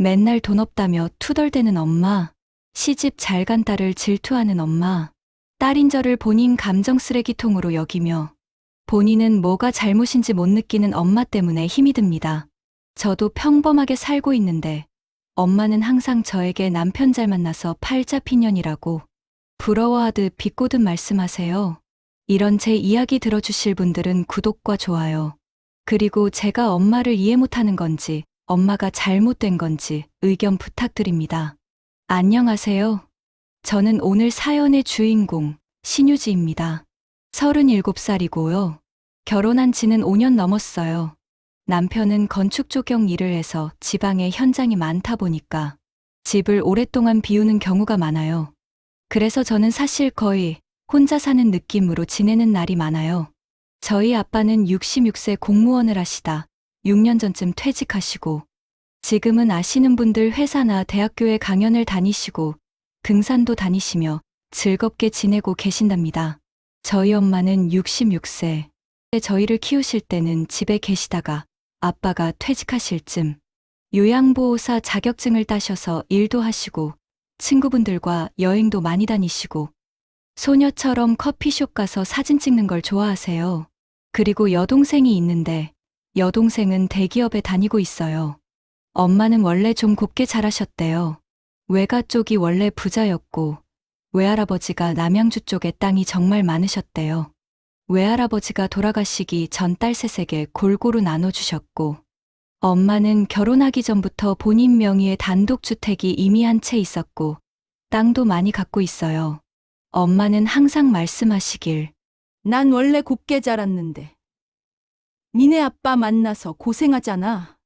맨날 돈 없다며 투덜대는 엄마, 시집 잘 간 딸을 질투하는 엄마, 딸인 저를 본인 감정 쓰레기통으로 여기며 본인은 뭐가 잘못인지 못 느끼는 엄마 때문에 힘이 듭니다. 저도 평범하게 살고 있는데 엄마는 항상 저에게 남편 잘 만나서 팔자피년이라고 부러워하듯 비꼬듯 말씀하세요. 이런 제 이야기 들어주실 분들은 구독과 좋아요. 그리고 제가 엄마를 이해 못하는 건지, 엄마가 잘못된 건지 의견 부탁드립니다. 안녕하세요. 저는 오늘 사연의 주인공, 신유지입니다. 37살이고요. 결혼한 지는 5년 넘었어요. 남편은 건축 조경 일을 해서 지방에 현장이 많다 보니까 집을 오랫동안 비우는 경우가 많아요. 그래서 저는 사실 거의 혼자 사는 느낌으로 지내는 날이 많아요. 저희 아빠는 66세 공무원을 하시다 6년 전쯤 퇴직하시고 지금은 아시는 분들 회사나 대학교에 강연을 다니시고 등산도 다니시며 즐겁게 지내고 계신답니다. 저희 엄마는 66세. 저희를 키우실 때는 집에 계시다가 아빠가 퇴직하실 쯤 요양보호사 자격증을 따셔서 일도 하시고 친구분들과 여행도 많이 다니시고 소녀처럼 커피숍 가서 사진 찍는 걸 좋아하세요. 그리고 여동생이 있는데 여동생은 대기업에 다니고 있어요. 엄마는 원래 좀 곱게 자라셨대요. 외가 쪽이 원래 부자였고 외할아버지가 남양주 쪽에 땅이 정말 많으셨대요. 외할아버지가 돌아가시기 전 딸 셋에게 골고루 나눠주셨고 엄마는 결혼하기 전부터 본인 명의의 단독주택이 이미 한 채 있었고 땅도 많이 갖고 있어요. 엄마는 항상 말씀하시길 난 원래 곱게 자랐는데. 니네 아빠 만나서 고생하잖아.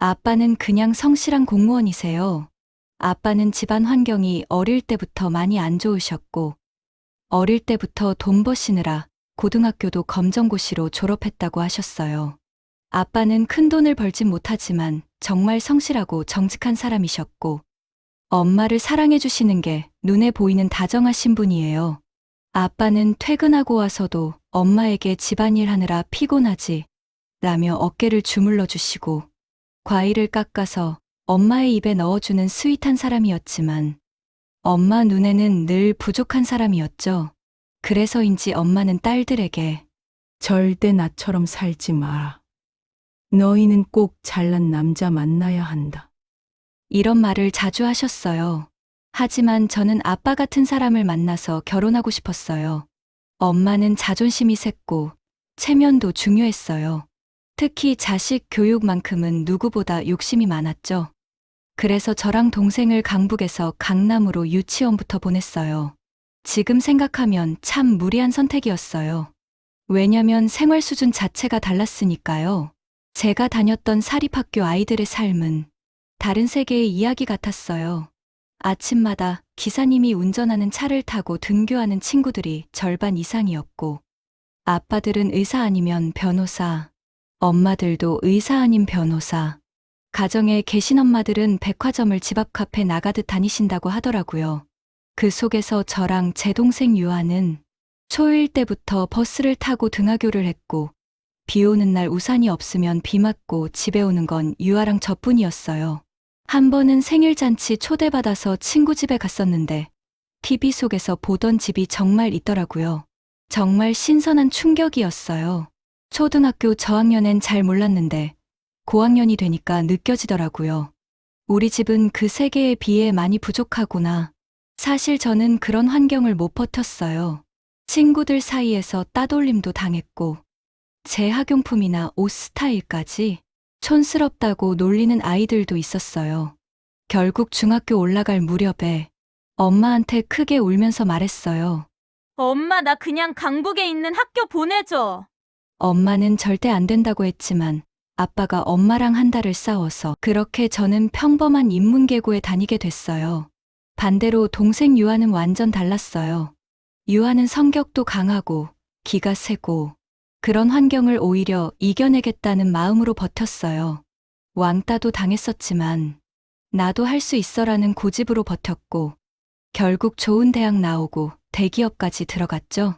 아빠는 그냥 성실한 공무원이세요. 아빠는 집안 환경이 어릴 때부터 많이 안 좋으셨고, 어릴 때부터 돈 버시느라 고등학교도 검정고시로 졸업했다고 하셨어요. 아빠는 큰 돈을 벌진 못하지만 정말 성실하고 정직한 사람이셨고, 엄마를 사랑해주시는 게 눈에 보이는 다정하신 분이에요. 아빠는 퇴근하고 와서도 엄마에게 집안일 하느라 피곤하지, 라며 어깨를 주물러 주시고, 과일을 깎아서 엄마의 입에 넣어주는 스윗한 사람이었지만 엄마 눈에는 늘 부족한 사람이었죠. 그래서인지 엄마는 딸들에게 절대 나처럼 살지 마라. 너희는 꼭 잘난 남자 만나야 한다. 이런 말을 자주 하셨어요. 하지만 저는 아빠 같은 사람을 만나서 결혼하고 싶었어요. 엄마는 자존심이 셌고 체면도 중요했어요. 특히 자식 교육만큼은 누구보다 욕심이 많았죠. 그래서 저랑 동생을 강북에서 강남으로 유치원부터 보냈어요. 지금 생각하면 참 무리한 선택이었어요. 왜냐면 생활 수준 자체가 달랐으니까요. 제가 다녔던 사립학교 아이들의 삶은 다른 세계의 이야기 같았어요. 아침마다 기사님이 운전하는 차를 타고 등교하는 친구들이 절반 이상이었고, 아빠들은 의사 아니면 변호사, 엄마들도 의사 아닌 변호사, 가정에 계신 엄마들은 백화점을 집 앞 카페 나가듯 다니신다고 하더라고요. 그 속에서 저랑 제 동생 유아는 초1 때부터 버스를 타고 등하교를 했고, 비 오는 날 우산이 없으면 비 맞고 집에 오는 건 유아랑 저뿐이었어요. 한 번은 생일잔치 초대받아서 친구 집에 갔었는데, TV 속에서 보던 집이 정말 있더라고요. 정말 신선한 충격이었어요. 초등학교 저학년엔 잘 몰랐는데, 고학년이 되니까 느껴지더라고요. 우리 집은 그 세계에 비해 많이 부족하구나. 사실 저는 그런 환경을 못 버텼어요. 친구들 사이에서 따돌림도 당했고, 제 학용품이나 옷 스타일까지 촌스럽다고 놀리는 아이들도 있었어요. 결국 중학교 올라갈 무렵에 엄마한테 크게 울면서 말했어요. 엄마, 나 그냥 강북에 있는 학교 보내줘. 엄마는 절대 안 된다고 했지만 아빠가 엄마랑 한 달을 싸워서 그렇게 저는 평범한 인문계고에 다니게 됐어요. 반대로 동생 유아는 완전 달랐어요. 유아는 성격도 강하고 기가 세고 그런 환경을 오히려 이겨내겠다는 마음으로 버텼어요. 왕따도 당했었지만 나도 할 수 있어라는 고집으로 버텼고 결국 좋은 대학 나오고 대기업까지 들어갔죠.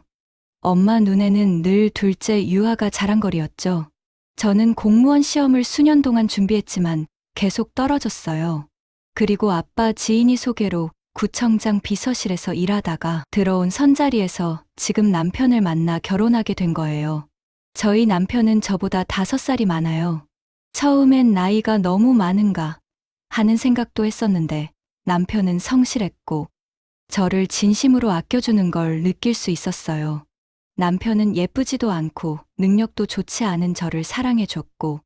엄마 눈에는 늘 둘째 유아가 자랑거리였죠. 저는 공무원 시험을 수년 동안 준비했지만 계속 떨어졌어요. 그리고 아빠 지인이 소개로 구청장 비서실에서 일하다가 들어온 선자리에서 지금 남편을 만나 결혼하게 된 거예요. 저희 남편은 저보다 다섯 살이 많아요. 처음엔 나이가 너무 많은가 하는 생각도 했었는데 남편은 성실했고 저를 진심으로 아껴주는 걸 느낄 수 있었어요. 남편은 예쁘지도 않고 능력도 좋지 않은 저를 사랑해줬고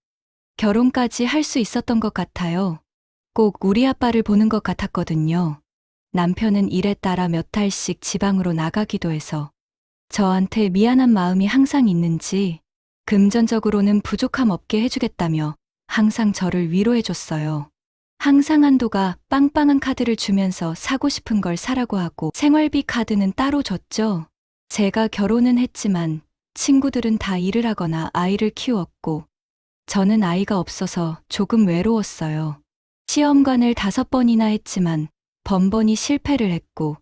결혼까지 할 수 있었던 것 같아요. 꼭 우리 아빠를 보는 것 같았거든요. 남편은 일에 따라 몇 달씩 지방으로 나가기도 해서 저한테 미안한 마음이 항상 있는지 금전적으로는 부족함 없게 해주겠다며 항상 저를 위로해줬어요. 항상 한도가 빵빵한 카드를 주면서 사고 싶은 걸 사라고 하고 생활비 카드는 따로 줬죠. 제가 결혼은 했지만 친구들은 다 일을 하거나 아이를 키웠고 저는 아이가 없어서 조금 외로웠어요. 시험관을 다섯 번이나 했지만 번번이 실패를 했고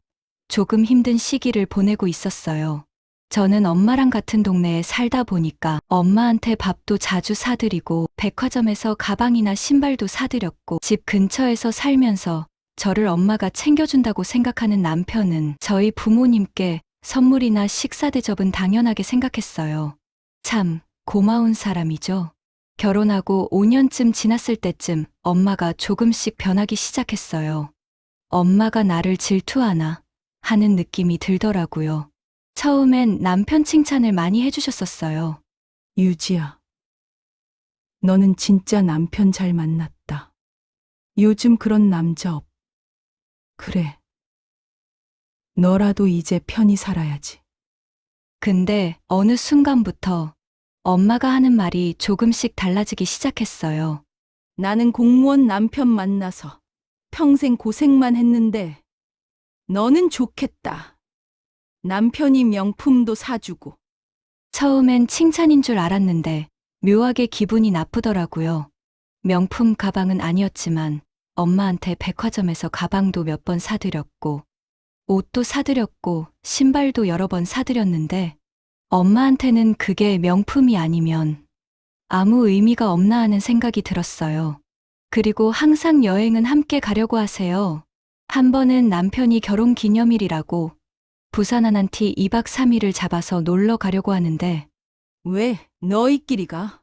조금 힘든 시기를 보내고 있었어요. 저는 엄마랑 같은 동네에 살다 보니까 엄마한테 밥도 자주 사드리고 백화점에서 가방이나 신발도 사드렸고 집 근처에서 살면서 저를 엄마가 챙겨준다고 생각하는 남편은 저희 부모님께 선물이나 식사 대접은 당연하게 생각했어요. 참 고마운 사람이죠. 결혼하고 5년쯤 지났을 때쯤 엄마가 조금씩 변하기 시작했어요. 엄마가 나를 질투하나 하는 느낌이 들더라고요. 처음엔 남편 칭찬을 많이 해주셨었어요. 유지야. 너는 진짜 남편 잘 만났다. 요즘 그런 남자 없. 그래. 너라도 이제 편히 살아야지. 근데 어느 순간부터 엄마가 하는 말이 조금씩 달라지기 시작했어요. 나는 공무원 남편 만나서 평생 고생만 했는데 너는 좋겠다. 남편이 명품도 사주고 처음엔 칭찬인 줄 알았는데 묘하게 기분이 나쁘더라고요. 명품 가방은 아니었지만 엄마한테 백화점에서 가방도 몇 번 사드렸고 옷도 사드렸고 신발도 여러 번 사드렸는데 엄마한테는 그게 명품이 아니면 아무 의미가 없나 하는 생각이 들었어요. 그리고 항상 여행은 함께 가려고 하세요. 한 번은 남편이 결혼 기념일이라고 부산 하난티 2박 3일을 잡아서 놀러 가려고 하는데 왜 너희끼리 가?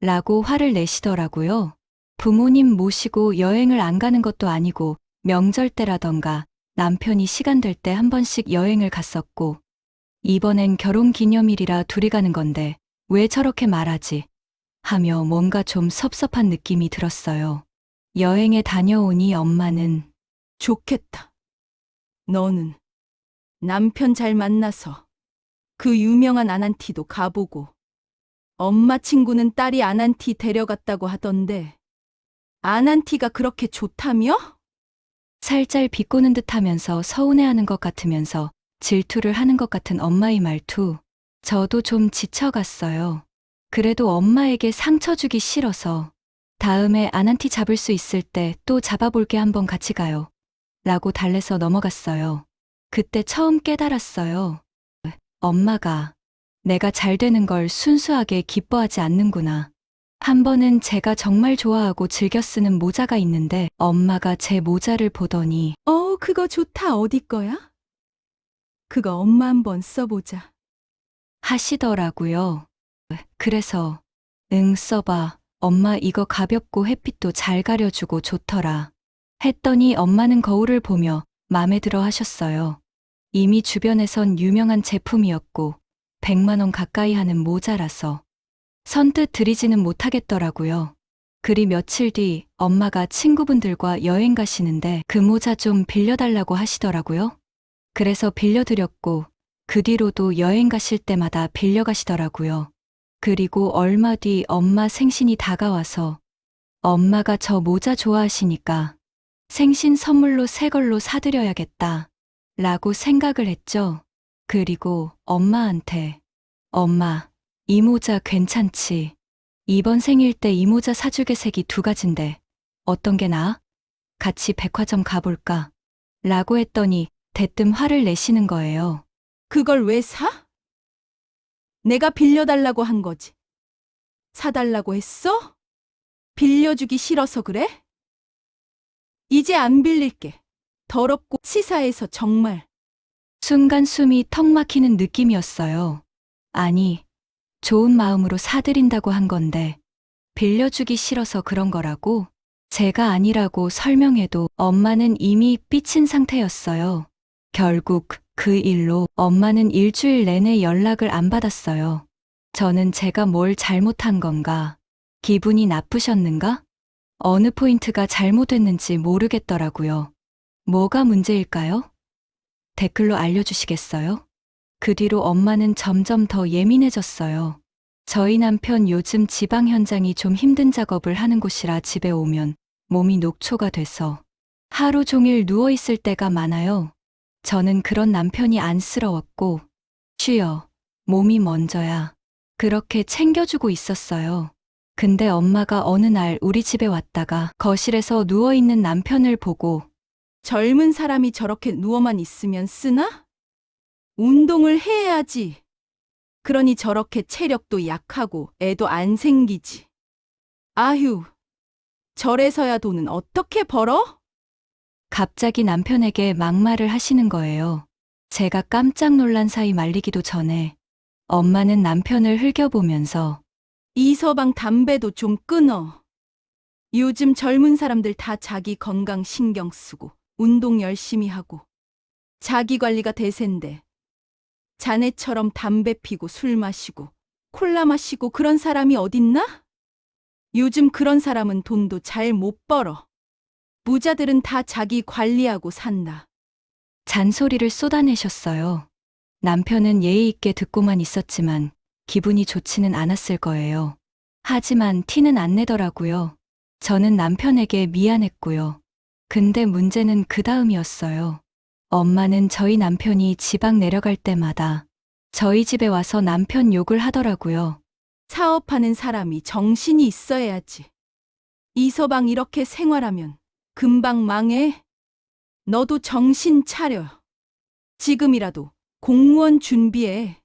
라고 화를 내시더라고요. 부모님 모시고 여행을 안 가는 것도 아니고 명절 때라던가 남편이 시간 될 때 한 번씩 여행을 갔었고 이번엔 결혼 기념일이라 둘이 가는 건데 왜 저렇게 말하지? 하며 뭔가 좀 섭섭한 느낌이 들었어요. 여행에 다녀오니 엄마는 좋겠다. 너는 남편 잘 만나서 그 유명한 아난티도 가보고 엄마 친구는 딸이 아난티 데려갔다고 하던데 아난티가 그렇게 좋다며? 살짝 비꼬는 듯 하면서 서운해하는 것 같으면서 질투를 하는 것 같은 엄마의 말투. 저도 좀 지쳐갔어요. 그래도 엄마에게 상처 주기 싫어서 다음에 아난티 잡을 수 있을 때 또 잡아볼게 한번 같이 가요. 라고 달래서 넘어갔어요. 그때 처음 깨달았어요. 엄마가 내가 잘 되는 걸 순수하게 기뻐하지 않는구나. 한 번은 제가 정말 좋아하고 즐겨 쓰는 모자가 있는데 엄마가 제 모자를 보더니 어, 그거 좋다. 어디 거야? 그거 엄마 한번 써보자. 하시더라고요. 그래서 응 써봐. 엄마 이거 가볍고 햇빛도 잘 가려주고 좋더라. 했더니 엄마는 거울을 보며 마음에 들어 하셨어요. 이미 주변에선 유명한 제품이었고 100만 원 가까이 하는 모자라서 선뜻 드리지는 못하겠더라고요. 그리 며칠 뒤 엄마가 친구분들과 여행 가시는데 그 모자 좀 빌려달라고 하시더라고요. 그래서 빌려드렸고 그 뒤로도 여행 가실 때마다 빌려가시더라고요. 그리고 얼마 뒤 엄마 생신이 다가와서 엄마가 저 모자 좋아하시니까 생신 선물로 새 걸로 사드려야겠다. 라고 생각을 했죠. 그리고 엄마한테 엄마, 이 모자 괜찮지? 이번 생일 때 이 모자 사주게 색이 두 가지인데 어떤 게 나아? 같이 백화점 가볼까? 라고 했더니 대뜸 화를 내시는 거예요. 그걸 왜 사? 내가 빌려달라고 한 거지. 사달라고 했어? 빌려주기 싫어서 그래? 이제 안 빌릴게. 더럽고 치사해서 정말. 순간 숨이 턱 막히는 느낌이었어요. 아니, 좋은 마음으로 사드린다고 한 건데, 빌려주기 싫어서 그런 거라고? 제가 아니라고 설명해도 엄마는 이미 삐친 상태였어요. 결국 그 일로 엄마는 일주일 내내 연락을 안 받았어요. 저는 제가 뭘 잘못한 건가? 기분이 나쁘셨는가? 어느 포인트가 잘못됐는지 모르겠더라고요. 뭐가 문제일까요? 댓글로 알려주시겠어요? 그 뒤로 엄마는 점점 더 예민해졌어요. 저희 남편 요즘 지방 현장이 좀 힘든 작업을 하는 곳이라 집에 오면 몸이 녹초가 돼서 하루 종일 누워있을 때가 많아요. 저는 그런 남편이 안쓰러웠고, 쉬어, 몸이 먼저야. 그렇게 챙겨주고 있었어요. 근데 엄마가 어느 날 우리 집에 왔다가 거실에서 누워있는 남편을 보고 젊은 사람이 저렇게 누워만 있으면 쓰나? 운동을 해야지. 그러니 저렇게 체력도 약하고 애도 안 생기지. 아휴, 저래서야 돈은 어떻게 벌어? 갑자기 남편에게 막말을 하시는 거예요. 제가 깜짝 놀란 사이 말리기도 전에 엄마는 남편을 흘겨보면서 이서방 담배도 좀 끊어. 요즘 젊은 사람들 다 자기 건강 신경 쓰고 운동 열심히 하고 자기 관리가 대세인데 자네처럼 담배 피고 술 마시고 콜라 마시고 그런 사람이 어딨나? 요즘 그런 사람은 돈도 잘 못 벌어. 부자들은 다 자기 관리하고 산다. 잔소리를 쏟아내셨어요. 남편은 예의 있게 듣고만 있었지만 기분이 좋지는 않았을 거예요. 하지만 티는 안 내더라고요. 저는 남편에게 미안했고요. 근데 문제는 그 다음이었어요. 엄마는 저희 남편이 지방 내려갈 때마다 저희 집에 와서 남편 욕을 하더라고요. 사업하는 사람이 정신이 있어야지. 이 서방 이렇게 생활하면 금방 망해. 너도 정신 차려. 지금이라도 공무원 준비해.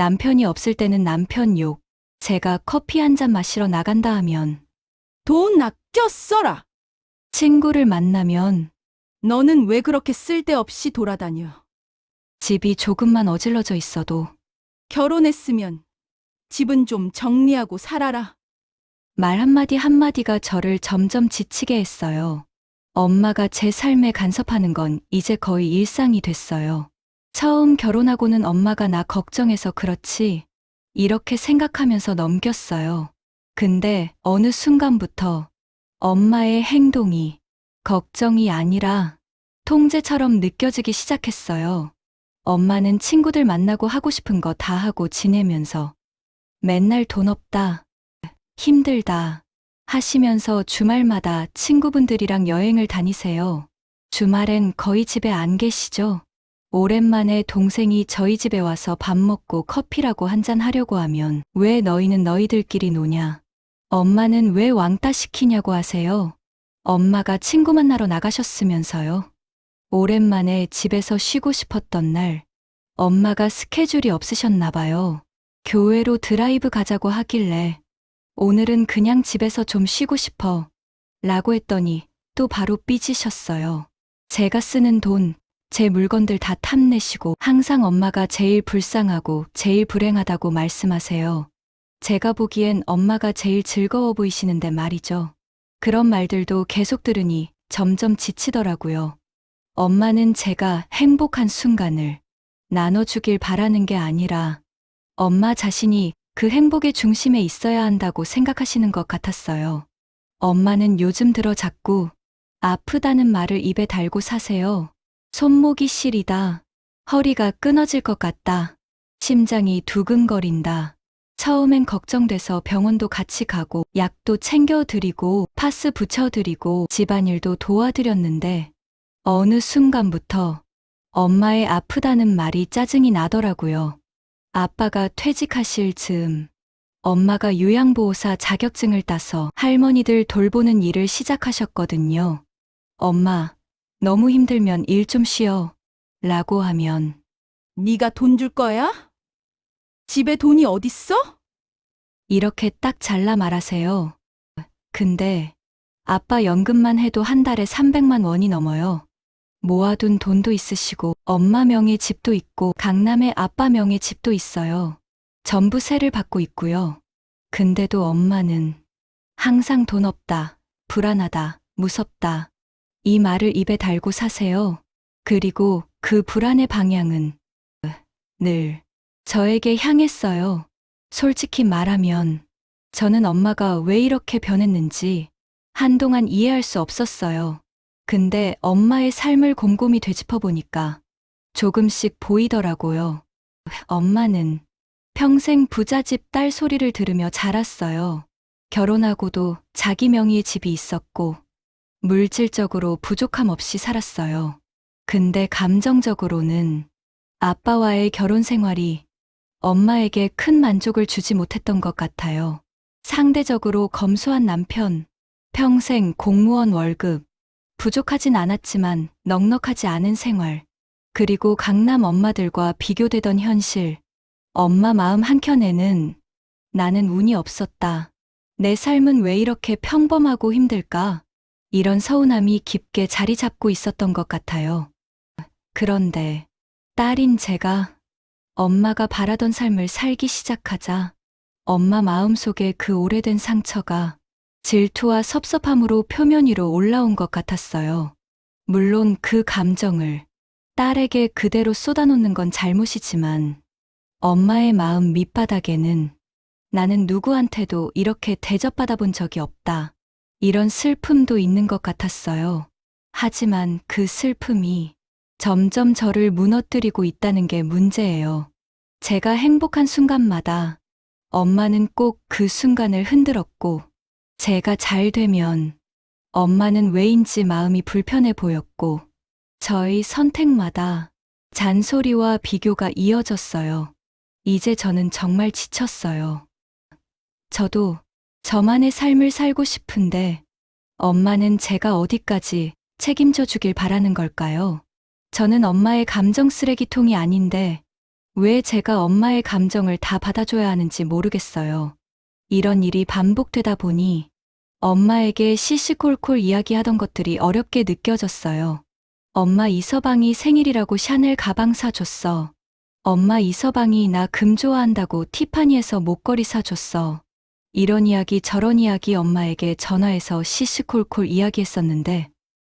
남편이 없을 때는 남편 욕, 제가 커피 한 잔 마시러 나간다 하면, 돈 아껴 써라. 친구를 만나면 너는 왜 그렇게 쓸데없이 돌아다녀? 집이 조금만 어질러져 있어도 결혼했으면 집은 좀 정리하고 살아라. 말 한마디 한마디가 저를 점점 지치게 했어요. 엄마가 제 삶에 간섭하는 건 이제 거의 일상이 됐어요. 처음 결혼하고는 엄마가 나 걱정해서 그렇지, 이렇게 생각하면서 넘겼어요. 근데 어느 순간부터 엄마의 행동이 걱정이 아니라 통제처럼 느껴지기 시작했어요. 엄마는 친구들 만나고 하고 싶은 거 다 하고 지내면서 맨날 돈 없다, 힘들다 하시면서 주말마다 친구분들이랑 여행을 다니세요. 주말엔 거의 집에 안 계시죠? 오랜만에 동생이 저희 집에 와서 밥 먹고 커피라고 한잔 하려고 하면 왜 너희는 너희들끼리 노냐? 엄마는 왜 왕따 시키냐고 하세요? 엄마가 친구 만나러 나가셨으면서요. 오랜만에 집에서 쉬고 싶었던 날, 엄마가 스케줄이 없으셨나 봐요. 교회로 드라이브 가자고 하길래, 오늘은 그냥 집에서 좀 쉬고 싶어. 라고 했더니 또 바로 삐지셨어요. 제가 쓰는 돈, 제 물건들 다 탐내시고 항상 엄마가 제일 불쌍하고 제일 불행하다고 말씀하세요. 제가 보기엔 엄마가 제일 즐거워 보이시는데 말이죠. 그런 말들도 계속 들으니 점점 지치더라고요. 엄마는 제가 행복한 순간을 나눠주길 바라는 게 아니라 엄마 자신이 그 행복의 중심에 있어야 한다고 생각하시는 것 같았어요. 엄마는 요즘 들어 자꾸 아프다는 말을 입에 달고 사세요. 손목이 시리다. 허리가 끊어질 것 같다. 심장이 두근거린다. 처음엔 걱정돼서 병원도 같이 가고 약도 챙겨드리고 파스 붙여드리고 집안일도 도와드렸는데 어느 순간부터 엄마의 아프다는 말이 짜증이 나더라고요. 아빠가 퇴직하실 즈음 엄마가 요양보호사 자격증을 따서 할머니들 돌보는 일을 시작하셨거든요. 엄마, 너무 힘들면 일 좀 쉬어. 라고 하면 네가 돈 줄 거야? 집에 돈이 어딨어? 이렇게 딱 잘라 말하세요. 근데 아빠 연금만 해도 한 달에 300만 원이 넘어요. 모아둔 돈도 있으시고 엄마 명의 집도 있고 강남에 아빠 명의 집도 있어요. 전부 세를 받고 있고요. 근데도 엄마는 항상 돈 없다, 불안하다, 무섭다. 이 말을 입에 달고 사세요. 그리고 그 불안의 방향은 늘 저에게 향했어요. 솔직히 말하면 저는 엄마가 왜 이렇게 변했는지 한동안 이해할 수 없었어요. 근데 엄마의 삶을 곰곰이 되짚어 보니까 조금씩 보이더라고요. 엄마는 평생 부잣집 딸 소리를 들으며 자랐어요. 결혼하고도 자기 명의의 집이 있었고 물질적으로 부족함 없이 살았어요. 근데 감정적으로는 아빠와의 결혼 생활이 엄마에게 큰 만족을 주지 못했던 것 같아요. 상대적으로 검소한 남편, 평생 공무원 월급, 부족하진 않았지만 넉넉하지 않은 생활, 그리고 강남 엄마들과 비교되던 현실, 엄마 마음 한켠에는 나는 운이 없었다. 내 삶은 왜 이렇게 평범하고 힘들까? 이런 서운함이 깊게 자리 잡고 있었던 것 같아요. 그런데 딸인 제가 엄마가 바라던 삶을 살기 시작하자 엄마 마음속에 그 오래된 상처가 질투와 섭섭함으로 표면 위로 올라온 것 같았어요. 물론 그 감정을 딸에게 그대로 쏟아놓는 건 잘못이지만 엄마의 마음 밑바닥에는 나는 누구한테도 이렇게 대접받아 본 적이 없다. 이런 슬픔도 있는 것 같았어요. 하지만 그 슬픔이 점점 저를 무너뜨리고 있다는 게 문제예요. 제가 행복한 순간마다 엄마는 꼭 그 순간을 흔들었고, 제가 잘 되면 엄마는 왜인지 마음이 불편해 보였고, 저의 선택마다 잔소리와 비교가 이어졌어요. 이제 저는 정말 지쳤어요. 저도 저만의 삶을 살고 싶은데, 엄마는 제가 어디까지 책임져 주길 바라는 걸까요? 저는 엄마의 감정 쓰레기통이 아닌데, 왜 제가 엄마의 감정을 다 받아줘야 하는지 모르겠어요. 이런 일이 반복되다 보니 엄마에게 시시콜콜 이야기하던 것들이 어렵게 느껴졌어요. 엄마 이서방이 생일이라고 샤넬 가방 사줬어. 엄마 이서방이 나 금 좋아한다고 티파니에서 목걸이 사줬어. 이런 이야기 저런 이야기 엄마에게 전화해서 시시콜콜 이야기했었는데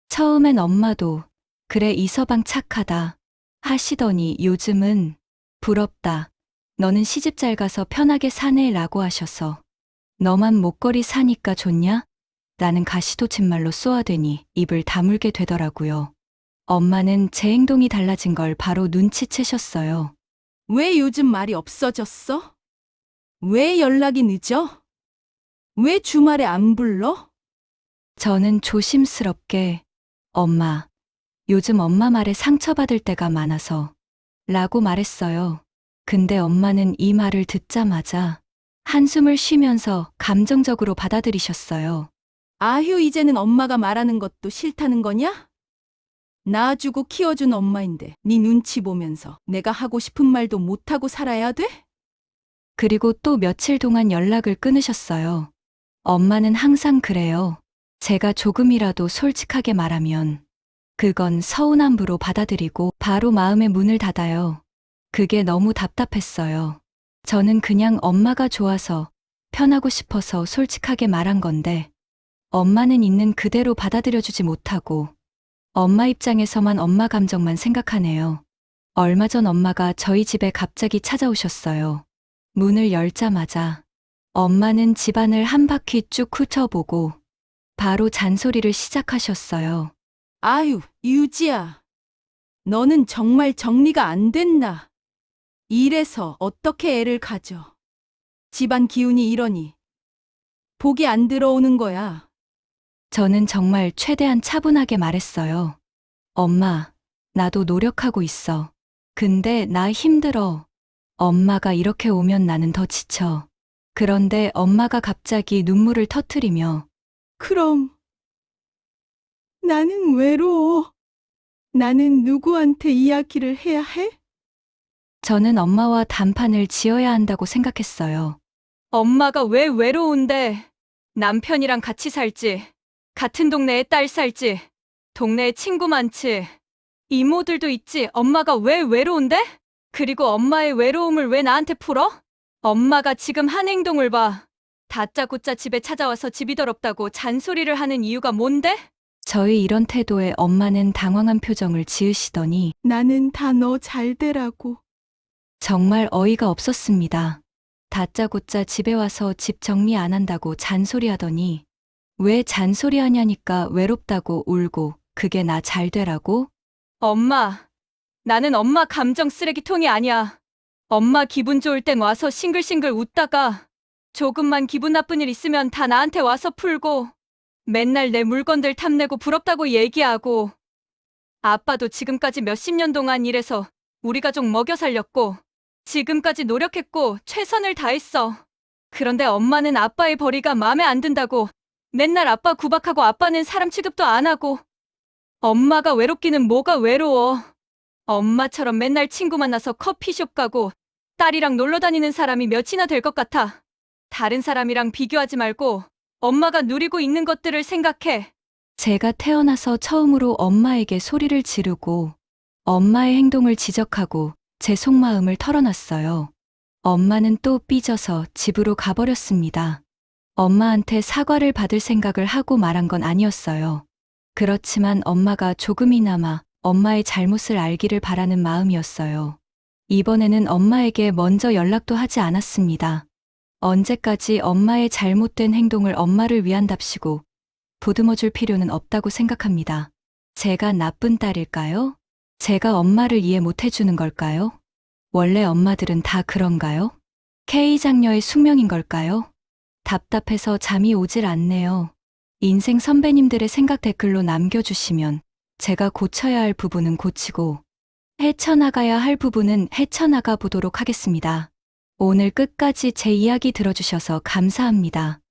처음엔 엄마도 그래 이 서방 착하다 하시더니 요즘은 부럽다. 너는 시집 잘 가서 편하게 사네 라고 하셔서 너만 목걸이 사니까 좋냐? 라는 가시도친말로 쏘아대니 입을 다물게 되더라고요. 엄마는 제 행동이 달라진 걸 바로 눈치채셨어요. 왜 요즘 말이 없어졌어? 왜 연락이 늦어? 왜 주말에 안 불러? 저는 조심스럽게 엄마, 요즘 엄마 말에 상처받을 때가 많아서 라고 말했어요. 근데 엄마는 이 말을 듣자마자 한숨을 쉬면서 감정적으로 받아들이셨어요. 아휴, 이제는 엄마가 말하는 것도 싫다는 거냐? 낳아주고 키워준 엄마인데 네 눈치 보면서 내가 하고 싶은 말도 못하고 살아야 돼? 그리고 또 며칠 동안 연락을 끊으셨어요. 엄마는 항상 그래요. 제가 조금이라도 솔직하게 말하면 그건 서운함으로 받아들이고 바로 마음의 문을 닫아요. 그게 너무 답답했어요. 저는 그냥 엄마가 좋아서 편하고 싶어서 솔직하게 말한 건데 엄마는 있는 그대로 받아들여주지 못하고 엄마 입장에서만 엄마 감정만 생각하네요. 얼마 전 엄마가 저희 집에 갑자기 찾아오셨어요. 문을 열자마자 엄마는 집안을 한 바퀴 쭉 훑어보고 바로 잔소리를 시작하셨어요. 아유, 유지야. 너는 정말 정리가 안 됐나? 이래서 어떻게 애를 가져? 집안 기운이 이러니 복이 안 들어오는 거야. 저는 정말 최대한 차분하게 말했어요. 엄마, 나도 노력하고 있어. 근데 나 힘들어. 엄마가 이렇게 오면 나는 더 지쳐. 그런데 엄마가 갑자기 눈물을 터트리며 그럼 나는 외로워. 나는 누구한테 이야기를 해야 해? 저는 엄마와 단판을 지어야 한다고 생각했어요. 엄마가 왜 외로운데? 남편이랑 같이 살지. 같은 동네에 딸 살지. 동네에 친구 많지. 이모들도 있지. 엄마가 왜 외로운데? 그리고 엄마의 외로움을 왜 나한테 풀어? 엄마가 지금 한 행동을 봐. 다짜고짜 집에 찾아와서 집이 더럽다고 잔소리를 하는 이유가 뭔데? 저희 이런 태도에 엄마는 당황한 표정을 지으시더니 나는 다 너 잘 되라고. 정말 어이가 없었습니다. 다짜고짜 집에 와서 집 정리 안 한다고 잔소리하더니 왜 잔소리하냐니까 외롭다고 울고 그게 나 잘 되라고? 엄마, 나는 엄마 감정 쓰레기통이 아니야. 엄마 기분 좋을 땐 와서 싱글싱글 웃다가 조금만 기분 나쁜 일 있으면 다 나한테 와서 풀고 맨날 내 물건들 탐내고 부럽다고 얘기하고 아빠도 지금까지 몇십 년 동안 일해서 우리 가족 먹여 살렸고 지금까지 노력했고 최선을 다했어. 그런데 엄마는 아빠의 벌이가 마음에 안 든다고 맨날 아빠 구박하고 아빠는 사람 취급도 안 하고 엄마가 외롭기는 뭐가 외로워. 엄마처럼 맨날 친구 만나서 커피숍 가고 딸이랑 놀러 다니는 사람이 몇이나 될 것 같아. 다른 사람이랑 비교하지 말고 엄마가 누리고 있는 것들을 생각해. 제가 태어나서 처음으로 엄마에게 소리를 지르고 엄마의 행동을 지적하고 제 속마음을 털어놨어요. 엄마는 또 삐져서 집으로 가버렸습니다. 엄마한테 사과를 받을 생각을 하고 말한 건 아니었어요. 그렇지만 엄마가 조금이나마 엄마의 잘못을 알기를 바라는 마음이었어요. 이번에는 엄마에게 먼저 연락도 하지 않았습니다. 언제까지 엄마의 잘못된 행동을 엄마를 위한답시고 보듬어 줄 필요는 없다고 생각합니다. 제가 나쁜 딸일까요? 제가 엄마를 이해 못 해주는 걸까요? 원래 엄마들은 다 그런가요? K 장녀의 숙명인 걸까요? 답답해서 잠이 오질 않네요. 인생 선배님들의 생각 댓글로 남겨주시면 제가 고쳐야 할 부분은 고치고 헤쳐나가야 할 부분은 헤쳐나가 보도록 하겠습니다. 오늘 끝까지 제 이야기 들어주셔서 감사합니다.